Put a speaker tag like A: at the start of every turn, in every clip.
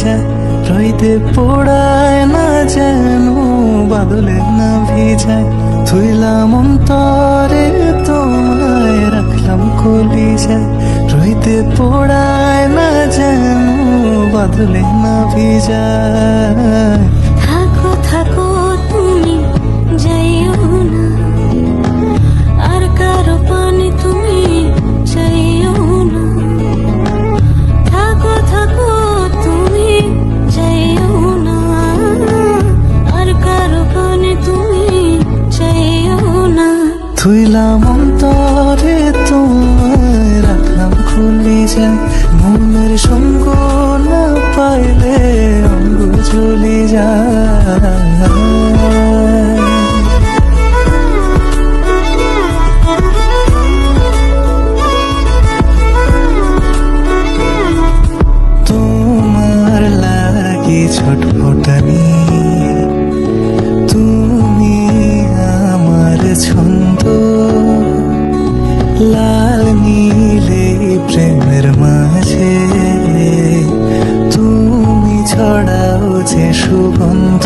A: যায় রইতে পোড়ায় না যেন, বাদলে না ভিজায় থুইলাম অন্তরে তোমায় রাখলাম কলি যায় রইতে পোড়ায় না যেন, বাদলে না ভিজায় থুইলাম অন্তরে। লাল নীলে প্রেমের মাঝে। তুমি ছড়াও যে সুগন্ধ।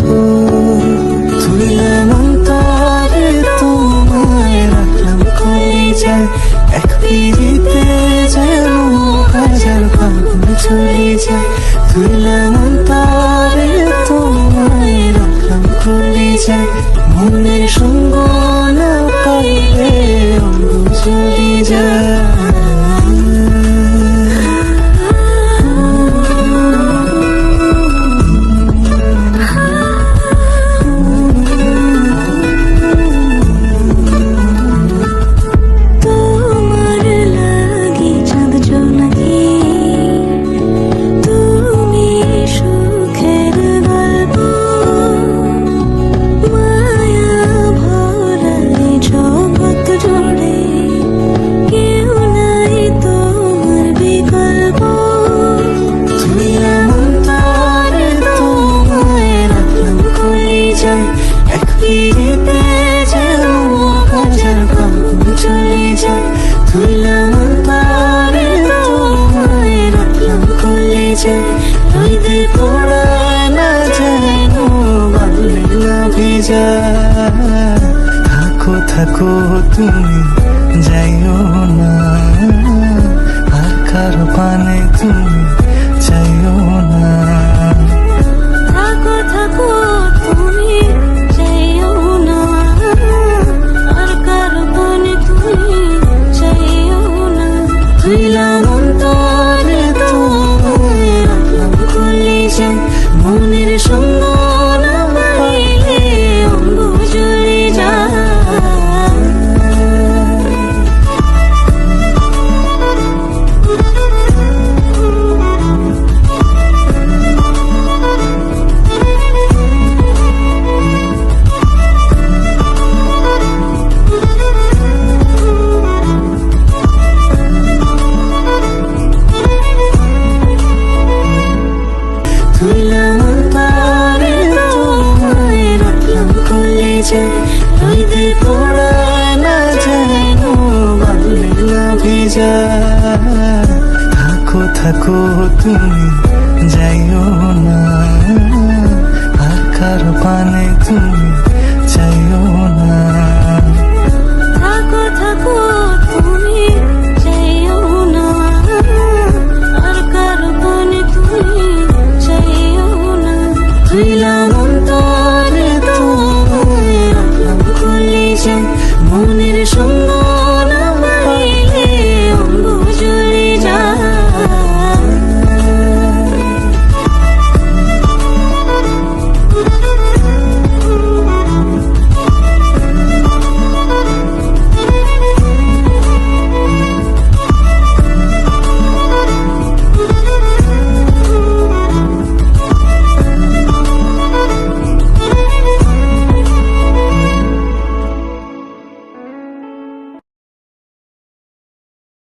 A: তুইলাম অন্তরে তোমায় রাখলাম কই যায়। এক পিড়িতে যেন হাজার ফাগুন চলে যায়। তুইলাম অন্তরে তোমায় রাখলাম কই যায়। মনের সঙ্গ না gonna be যায় রইতে পড়ায় না থাকো থাকো তুমি যাইও যায়। রইতে পড়ায় না যেন বাদলে না ভিজায় থাকো থাকো, তুমি যাইও না। আর কারও পানে তুমি